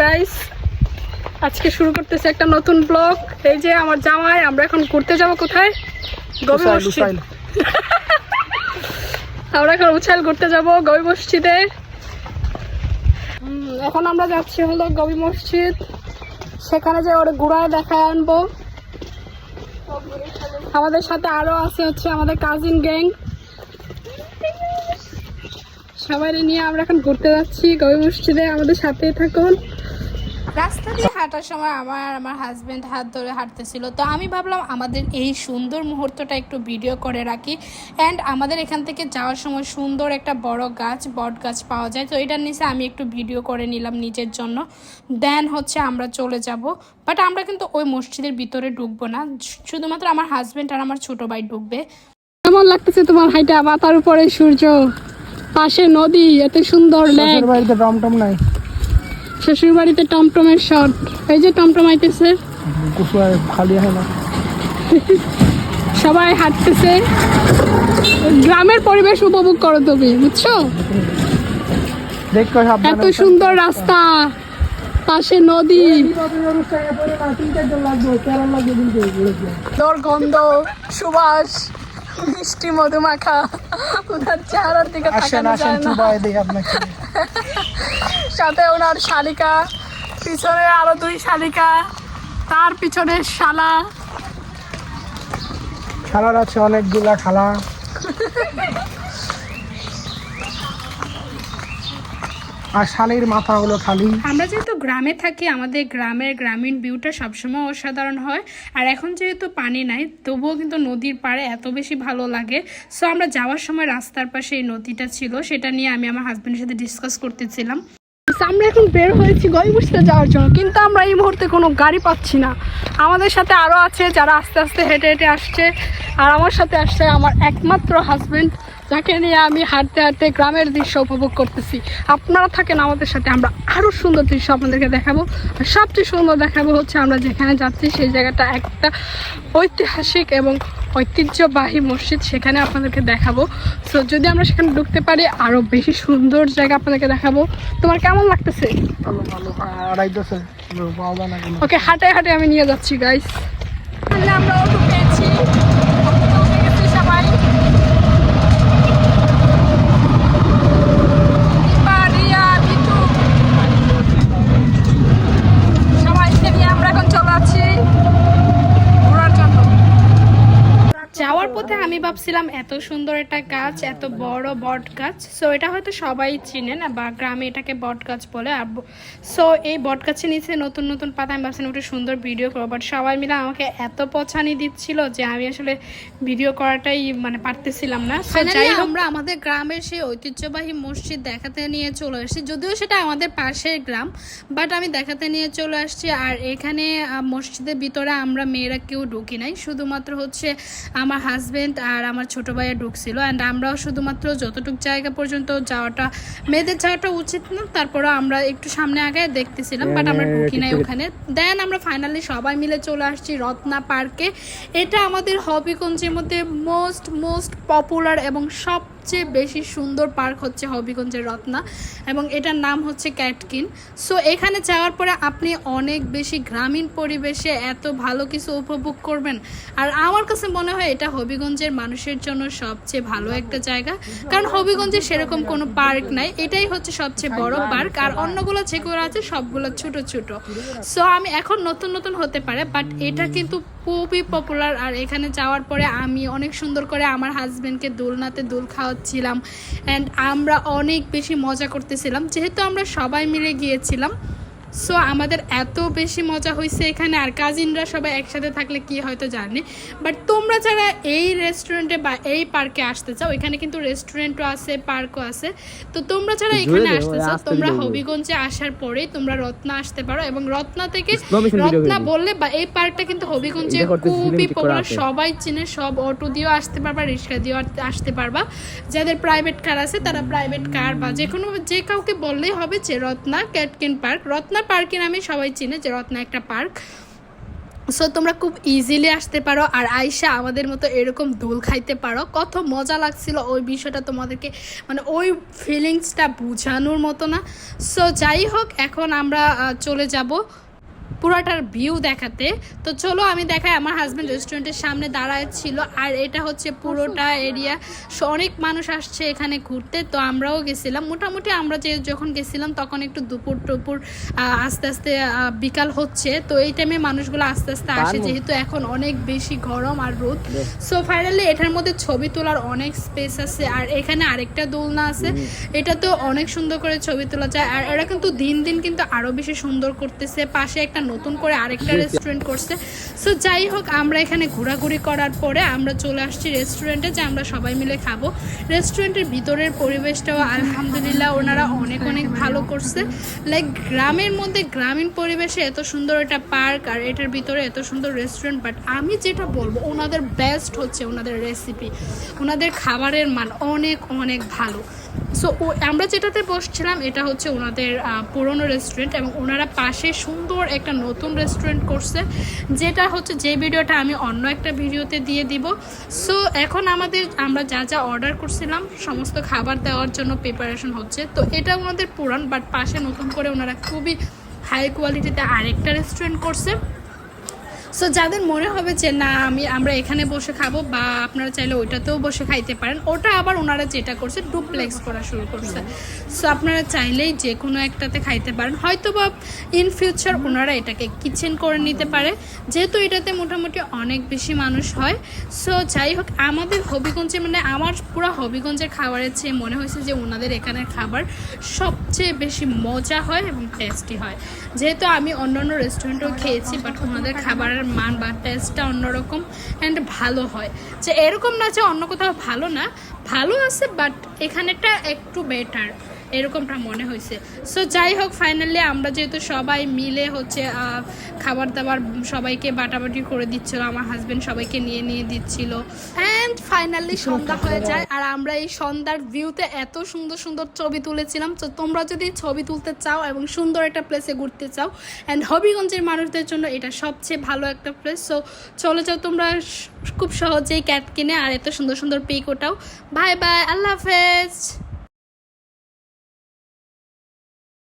Guys আজকে শুরু করতেছে একটা নতুন ব্লগ এই যে আমার জামাই আমরা এখন ঘুরতে যাব কোথায়? গবি মসজিদ। আমরা এখন উচ্ছাল ঘুরতে যাব গবি মসজিদে। এখন আমরা যাচ্ছি হলো গবি মসজিদ। সেখানে যে ওর ঘোড়ায় দেখায় আনব। আমাদের সাথে আরও আছে হচ্ছে আমাদের কাজিন গ্যাং সবাই নিয়ে আমরা এখন ঘুরতে যাচ্ছি গবি মসজিদে। আমাদের সাথেই থাকুন। রাস্তা দিয়ে হাঁটার সময় আমার আমার হাজব্যান্ড হাত ধরে হাঁটতেছিল। তো আমি ভাবলাম আমাদের এই সুন্দর মুহূর্তটা একটু ভিডিও করে রাখি। অ্যান্ড আমাদের এখান থেকে যাওয়ার সময় সুন্দর একটা বড় গাছ বট গাছ পাওয়া যায়। তো এটার নিচে আমি একটু ভিডিও করে নিলাম নিজের জন্য। দেন হচ্ছে আমরা চলে যাব। বাট আমরা কিন্তু ওই মসজিদের ভিতরে ঢুকবো না। শুধুমাত্র আমার হাজব্যান্ড আর আমার ছোট ভাই ঢুকবে। কেমন লাগতেছে তোমার হাইটা? মাথার উপরে সূর্য পাশে নদী এত সুন্দর লেক বাড়িতে টমটম নাই। শ্বশুর বাড়িতে টমটমের শট। এই যে টমটম আইতেছে। খালি হয় না। সবাই হাঁটতেছে। গ্রামের পরিবেশ উপভোগ করো তুমি বুঝছ? দেখ এত সুন্দর রাস্তা। পাশে নদী। গন্ধ সুবাস মিষ্টি মধুমাখা ওনার চেহারার দিকে আসেন আসেন চুবাই দেই আপনাকে। সাথে ওনার শালিকা পিছনে আরও দুই শালিকা তার পিছনে শালা। খালার আছে অনেকগুলা খালা আর শালির মাথা হলো খালি। আমরা যেহেতু গ্রামে থাকি আমাদের গ্রামের গ্রামীণ ভিউটা সবসময় অসাধারণ হয়। আর এখন যেহেতু পানি নাই তবুও কিন্তু নদীর পাড়ে এত বেশি ভালো লাগে। সো আমরা যাওয়ার সময় রাস্তার পাশে এই নদীটা ছিল সেটা নিয়ে আমি আমার হাজব্যান্ডের সাথে ডিসকাস করতেছিলাম। আমরা এখন বের হয়েছি গরিবুসতে যাওয়ার জন্য, কিন্তু আমরা এই মুহূর্তে কোনো গাড়ি পাচ্ছি না। আমাদের সাথে আরও আছে যারা আস্তে আস্তে হেঁটে হেঁটে আসছে, আর আমার সাথে আসছে আমার একমাত্র হাজবেন্ড যাকে নিয়ে আমি হাঁটতে হাঁটতে গ্রামের দৃশ্য উপভোগ করতেছি। আপনারা থাকেন আমাদের সাথে, আমরা আরও সুন্দর দৃশ্য আপনাদেরকে দেখাবো। আর সবচেয়ে সুন্দর দেখাবো হচ্ছে আমরা যেখানে যাচ্ছি, সেই জায়গাটা একটা ঐতিহাসিক এবং ঐতিহ্যবাহী মসজিদ সেখানে আপনাদেরকে দেখাবো। সো যদি আমরা সেখানে ঢুকতে পারি আরও বেশি সুন্দর জায়গা আপনাদেরকে দেখাবো। তোমার কেমন লাগতেছে? ওকে হাঁটে হাঁটে আমি নিয়ে যাচ্ছি গাইস আমরা আমরাও পেয়েছি অটোতে উঠে গেছি সবাই দীপা, রিয়া, বিটু। সবাইকে নিয়ে আমরা এখন চলে যাচ্ছি ঘোরার জন্য যাওয়ার পথে আমি ভাবছিলাম এত সুন্দর একটা গাছ এত বড় বট গাছ। সো এটা হয়তো সবাই চিনেন বা গ্রামে এটাকে বট গাছ বলে। আর সো এই বট গাছের নিচে নতুন নতুন পাতা আমি ভাবছিলাম একটু সুন্দর ভিডিও করব। বাট সবাই মিলে আমাকে এত পছানি দিচ্ছিল যে আমি আসলে ভিডিও করাটাই মানে পারতেছিলাম না। যাই আমরা আমাদের গ্রামের সেই ঐতিহ্যবাহী মসজিদ দেখাতে নিয়ে চলে আসছি। যদিও সেটা আমাদের পাশের গ্রাম বাট আমি দেখাতে নিয়ে চলে আসছি। আর এখানে মসজিদের ভিতরে আমরা মেয়েরা কেউ ঢুকি নাই। শুধুমাত্র হচ্ছে আমার হাজবেন্ড আর আমার ছোট ভাইয়া ঢুকছিল। অ্যান্ড আমরাও শুধুমাত্র যতটুকু জায়গা পর্যন্ত যাওয়াটা মেয়েদের যাওয়াটা উচিত না তারপরে আমরা একটু সামনে আগে দেখতেছিলাম বাট আমরা ঢুকি নাই ওখানে। দেন আমরা ফাইনালি সবাই মিলে চলে আসছি রত্না পার্কে এটা আমাদের হবিগঞ্জের মধ্যে মোস্ট মোস্ট পপুলার এবং সবচেয়ে বেশি সুন্দর পার্ক হচ্ছে হবিগঞ্জের রত্না এবং এটার নাম হচ্ছে ক্যাটকিন। সো এখানে যাওয়ার পরে আপনি অনেক বেশি গ্রামীণ পরিবেশে এত ভালো কিছু উপভোগ করবেন। আর আমার কাছে মনে হয় এটা হবিগঞ্জের মানুষের জন্য সবচেয়ে ভালো একটা জায়গা। কারণ হবিগঞ্জে সেরকম কোনো পার্ক নাই। এটাই হচ্ছে সবচেয়ে বড় পার্ক। আর অন্যগুলো যেগুলো আছে, সবগুলো ছোট ছোট। সো আমি এখন নতুন নতুন হতে পারে বাট এটা কিন্তু খুবই পপুলার আর এখানে যাওয়ার পরে আমি অনেক সুন্দর করে আমার হাজব্যান্ডকে দোলনাতে দোল খাওয়াচ্ছিলাম অ্যান্ড আমরা অনেক বেশি মজা করতেছিলাম। যেহেতু আমরা সবাই মিলে গিয়েছিলাম সো আমাদের এত বেশি মজা হয়েছে এখানে আর কাজিনরা সবাই একসাথে থাকলে কি হয়তো জানে। বাট তোমরা যারা এই রেস্টুরেন্টে বা এই পার্কে আসতে চাও এখানে কিন্তু রেস্টুরেন্টও আছে পার্কও আছে। তো তোমরা যারা এখানে আসতে চাও তোমরা হবিগঞ্জে আসার পরেই তোমরা রত্না আসতে পারো এবং রত্না থেকে রত্না বললে বা এই পার্কটা কিন্তু হবিগঞ্জে খুবই পপুলার সবাই চিনে সব অটো দিয়েও আসতে পারবা রিক্সা দিয়েও আসতে পারবা। যাদের প্রাইভেট কার আছে তারা প্রাইভেট কার বা যে কোনো যে কাউকে বললেই হবে যে রত্না ক্যাটকিন পার্ক রত্না পার্কে নামে সবাই চিনে যে রত্না একটা পার্ক। সো তোমরা খুব ইজিলি আসতে পারো আর আয়সা আমাদের মতো এরকম দোল খাইতে পারো। কত মজা লাগছিল ওই বিষয়টা তোমাদেরকে মানে ওই ফিলিংসটা বোঝানোর মতো না। সো যাই হোক, এখন আমরা চলে যাব। পুরাটার ভিউ দেখাতে। তো চলো আমি দেখাই আমার হাজব্যান্ড রেস্টুরেন্টের সামনে দাঁড়ায় ছিল। আর এটা হচ্ছে পুরোটা এরিয়া অনেক মানুষ আসছে এখানে ঘুরতে তো আমরাও গেছিলাম। মোটামুটি আমরা যে যখন গেছিলাম তখন একটু দুপুর টুপুর আস্তে আস্তে বিকাল হচ্ছে। তো এই টাইমে মানুষগুলো আস্তে আস্তে আসে যেহেতু এখন অনেক বেশি গরম আর রোদ। সো ফাইনালি এটার মধ্যে ছবি তোলার অনেক স্পেস আছে। আর এখানে আরেকটা দোলনা আছে। এটা তো অনেক সুন্দর করে ছবি তোলা যায়। আর এরা কিন্তু দিন দিন কিন্তু আরও বেশি সুন্দর করতেছে। পাশে একটা নতুন করে আরেকটা রেস্টুরেন্ট করছে। সো যাই হোক, আমরা এখানে ঘোরাঘুরি করার পরে আমরা চলে আসছি রেস্টুরেন্টে যে আমরা সবাই মিলে খাব। রেস্টুরেন্টের ভিতরের পরিবেশটাও আলহামদুলিল্লাহ ওনারা অনেক অনেক ভালো করছে। লাইক গ্রামের মধ্যে গ্রামীণ পরিবেশে এত সুন্দর একটা পার্ক আর এটার ভিতরে এত সুন্দর রেস্টুরেন্ট বাট আমি যেটা বলব, ওনাদের বেস্ট হচ্ছে ওনাদের রেসিপি ওনাদের খাবারের মান অনেক অনেক ভালো। সো আমরা যেটাতে বসছিলাম, এটা হচ্ছে ওনাদের পুরনো রেস্টুরেন্ট এবং ওনারা পাশে সুন্দর একটা নতুন রেস্টুরেন্ট করছে, যেটা হচ্ছে যে ভিডিওটা আমি অন্য একটা ভিডিওতে দিয়ে দিব। সো এখন আমাদের, আমরা যা যা অর্ডার করছিলাম, সমস্ত খাবার দেওয়ার জন্য প্রিপারেশন হচ্ছে। তো এটা ওনাদের পুরান বাট পাশে নতুন করে ওনারা খুবই হাই কোয়ালিটিতে আরেকটা রেস্টুরেন্ট করছে। সো যাদের মনে হবে যে, না, আমি, আমরা এখানে বসে খাব বা আপনারা চাইলে ওইটাতেও বসে খাইতে পারেন, ওটা আবার ওনারা যেটা করছে, ডুপ্লেক্স করা শুরু করছে। সো আপনারা চাইলেই যে কোনো একটাতে খাইতে পারেন। হয়তো বা ইন ফিউচার ওনারা এটাকে কিচেন করে নিতে পারে। যেহেতু এটাতে মোটামুটি অনেক বেশি মানুষ হয়। সো যাই হোক, আমাদের হবিগঞ্জে মানে আমার পুরো হবিগঞ্জের খাবারের চেয়ে মনে হয়েছে যে, ওনাদের এখানের খাবার সবচেয়ে বেশি মজা হয় এবং টেস্টি হয়। যেহেতু আমি অন্য অন্য রেস্টুরেন্টেও খেয়েছি বাট ওনাদের খাবারের মান বা টেস্টটা অন্যরকম অ্যান্ড ভালো হয়। যে এরকম না যে অন্য কোথাও ভালো না, ভালো আছে বাট এখানেটা একটু বেটার এরকমটা মনে হয়েছে। সো যাই হোক ফাইনালি আমরা যেহেতু সবাই মিলে হচ্ছে খাবার দাবার সবাইকে বাটাবাটি করে দিচ্ছিল, আমার হাজবেন্ড সবাইকে নিয়ে নিয়ে দিচ্ছিল। অ্যান্ড ফাইনালি সন্ধ্যা হয়ে যায়, আর আমরা এই সন্ধ্যার ভিউতে এত সুন্দর সুন্দর ছবি তুলেছিলাম। তো তোমরা যদি ছবি তুলতে চাও এবং সুন্দর একটা প্লেসে ঘুরতে চাও অ্যান্ড হবিগঞ্জের মানুষদের জন্য এটা সবচেয়ে ভালো একটা প্লেস সো চলে যাও তোমরা খুব সহজেই ক্যাট কিনে, আর এত সুন্দর সুন্দর পিক ওটাও। বাই বাই আল্লাহ হাফেজ।